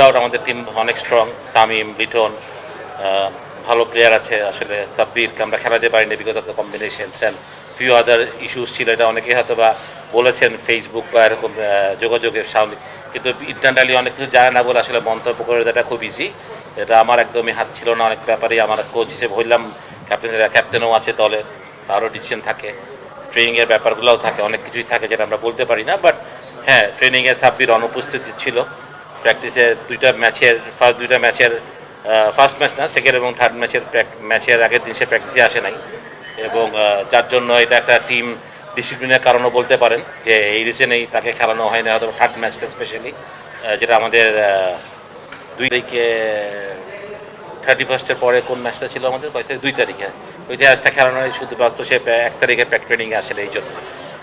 Doubt আমাদের team অনেক strong Tamim, Liton ভালো প্লেয়ার আছে, আসলে সাব্বিরকে আমরা খেলাতে পারিনি because of the combinations and few other issues ছিল, এটা অনেকেই হয়তো বা বলেছেন ফেসবুক বা এরকম যোগাযোগের সামনে। কিন্তু ইন্টারনালি অনেক কিছু জানে না বলে আসলে মন্তব্য করে দেওয়াটা খুব ইজি এটা আমার একদমই হাত ছিল না, অনেক ব্যাপারেই আমার কোচ হিসেবে হইলাম ক্যাপ্টেন ক্যাপ্টেনও আছে দলে, তারও ডিসিশন থাকে ট্রেনিংয়ের ব্যাপারগুলোও থাকে, অনেক কিছুই থাকে যেটা আমরা বলতে পারি না বাট হ্যাঁ ট্রেনিংয়ে সাব্বির অনুপস্থিত ছিল। প্র্যাকটিসে দুইটা ম্যাচের ফার্স্ট দুইটা ম্যাচের ফার্স্ট ম্যাচ না সেকেন্ড এবং থার্ড ম্যাচের ম্যাচের আগের দিন সে প্র্যাকটিসে আসে নাই। এবং যার জন্য এটা একটা টিম ডিসিপ্লিনের কারণও বলতে পারেন যে এই রিজনেই তাকে খেলানো হয় না হয়তো থার্ড ম্যাচটা স্পেশালি যেটা আমাদের দুই তারিখে থার্টি ফার্স্টের পরে কোন ম্যাচটা ছিল আমাদের? তারিখ? দুই তারিখে। ওই যে ম্যাচটা খেলানো হয় শুধুমাত্র সে এক তারিখে প্যাক ট্রেনিংয়ে আসলে এই জন্য।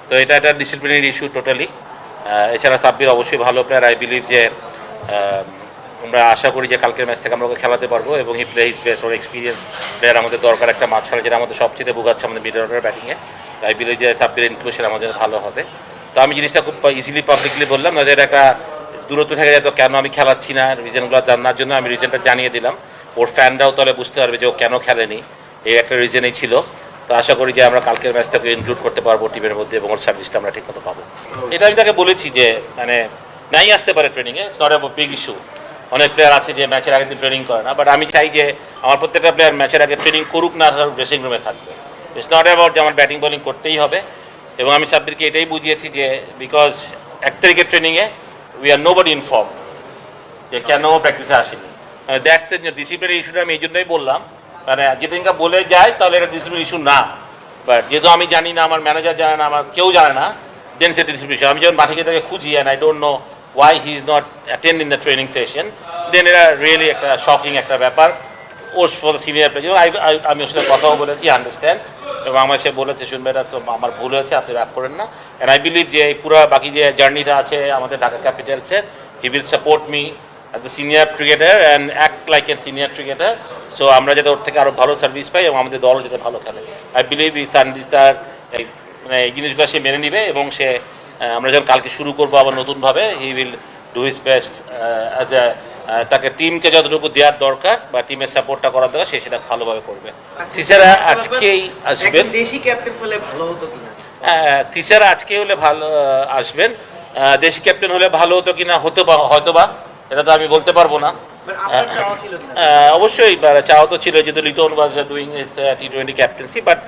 তো এটা একটা ডিসিপ্লিনারি ইস্যু টোটালি এছাড়া সাব্বির অবশ্যই ভালো প্লেয়ার আই বিলিভ যে আমরা আশা করি যে কালকের ম্যাচ থেকে আমরা ওকে খেলাতে পারব এবং হি প্লে হিজ বেস্ট ওর এক্সপিরিয়েন্স প্লেয়ার আমাদের দরকার একটা মাঝখানে যেটা আমাদের সবচেয়ে ভোগাচ্ছে আমাদের মিডল অর্ডার ব্যাটিংয়ে তাই বিলিভ যে সাব্বির ইনক্লুশন আমাদের ভালো হবে। তো আমি জিনিসটা খুব ইজিলি পাবলিকলি বললাম, না যে একটা দূরত্ব থেকে যেত কেন আমি খেলাচ্ছি না রিজনগুলো জানার জন্য আমি রিজনটা জানিয়ে দিলাম। ওর ফ্যানরাও তাহলে বুঝতে পারবে যে ও কেন খেলেনি, এই একটা রিজনই ছিল। তো আশা করি যে আমরা কালকের ম্যাচটাকে ইনক্লুড করতে পারব টিমের মধ্যে এবং ওর সার্ভিসটা আমরা ঠিক মতো পাবো। এটা আমি তাকে বলেছি যে মানে নাই আসতে পারে ট্রেনিংয়ে নট এ বিগ ইস্যু অনেক প্লেয়ার আছে যে ম্যাচের আগে ট্রেনিং করে না বাট আমি চাই যে আমার প্রত্যেকটা প্লেয়ার ম্যাচের আগে ট্রেনিং করুক, না থাকুক ড্রেসিং রুমে থাকবে। ইটস নট অ্যাবাউট যে আমার ব্যাটিং বোলিং করতেই হবে, এবং আমি সাব্বিরকে এটাই বুঝিয়েছি যে বিকজ এক তারিখের ট্রেনিংয়ে we are nobody inform যে কেন প্র্যাকটিসে আসেনি। দ্যাটস ডিসিপ্লিনারি ইস্যুটা আমি এই জন্যই বললাম। মানে যেদিনকে বলে যায়, তাহলে এটা ডিসিপ্লিন ইস্যু না। বাট যেহেতু আমি জানি না, আমার ম্যানেজার জানে না, আমার কেউ জানে না দেন সে ডিসিপ্লিন ইস্যু আমি যখন মাঠে গিয়ে তাকে খুঁজি and I don't know he is not attend in the training session then এটা রিয়েলি একটা শকিং একটা ব্যাপার। ওর সিনিয়র প্লেয়ার আমি ওর সাথে কথাও বলেছি আন্ডারস্ট্যান্ডস এবং আমার সে বলেছে, শুনবে এটা তো, আমার ভুল হয়েছে, আপনি রাগ করেন না। অ্যান্ড আই বিলিভ যে এই পুরো বাকি যে জার্নিটা আছে আমাদের Dhaka ক্যাপিটালসের he will support me as a senior cricketer and act like a senior cricketer so আমরা যাতে ওর থেকে আরও ভালো সার্ভিস পাই এবং আমাদের দলও যাতে ভালো খেলে। আই বিলিভ ই তার মানে এই জিনিসগুলো সে মেনে নিবে এবং সে আমরা যখন কালকে শুরু করব আবার নতুনভাবে he will do his best as a তাকে টিমকে যতটুকু দেওয়ার দরকার বা টিমের সাপোর্টটা করার দরকার সে সেটা ভালোভাবে করবে। তিসারা আজকেই আসবেন। দেশি ক্যাপ্টেন হলে ভালো হতো কিনা? হ্যাঁ, তিসারা আজকে হলে ভালো আসবেন। দেশি ক্যাপ্টেন হলে ভালো হতো কিনা হতো বা হয়তো বা এটা তো আমি বলতে পারব না। মানে অবশ্যই চাওয়া তো ছিল যেহেতু Liton was doing T twenty captaincy but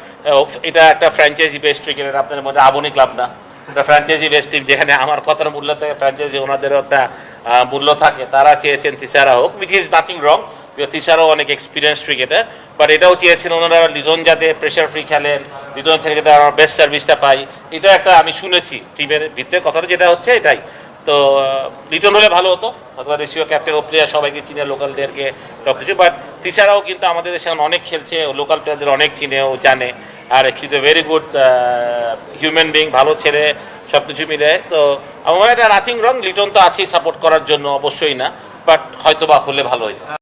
এটা একটা ফ্র্যাঞ্চাইজি বেস্ট ক্রিকেটের আপনাদের মধ্যে আবনি ক্লাব না। ফ্র্যাঞ্চাইজি বেস্ট টিম যেখানে আমার কথার মূল্য থাকে ফ্র্যাঞ্চাইজি ওনাদেরও একটা মূল্য থাকে। তারা চেয়েছেন তিসারা হোক উইচ ইজ নাথিং রং তিসারাও অনেক এক্সপিরিয়েন্স ক্রিকেটার বাট এটাও চেয়েছেন ওনারা লিজন যাতে প্রেশার ফ্রি খেলেন লিটন থেকে যাতে আমার বেস্ট সার্ভিসটা পাই। এটা একটা আমি শুনেছি টিমের ভিতরে। কথাটা যেটা হচ্ছে এটাই। তো লিটন হলে ভালো হতো, অথবা দেশীয় ক্যাপ্টেন ও প্লেয়ার সবাইকে চিনে লোকালদেরকে সব কিছু বাট তিসারাও কিন্তু আমাদের দেশে অনেক খেলছে লোকাল প্লেয়ারদের অনেক চিনে, ও জানে। আর কিন্তু ভেরি গুড হিউম্যান বিং ভালো ছেলে সব কিছু মিলে। তো আমার এটা নাথিং রং, লিটন তো আছেই সাপোর্ট করার জন্য, অবশ্যই না বাট হয়তো বা হলে ভালো হতো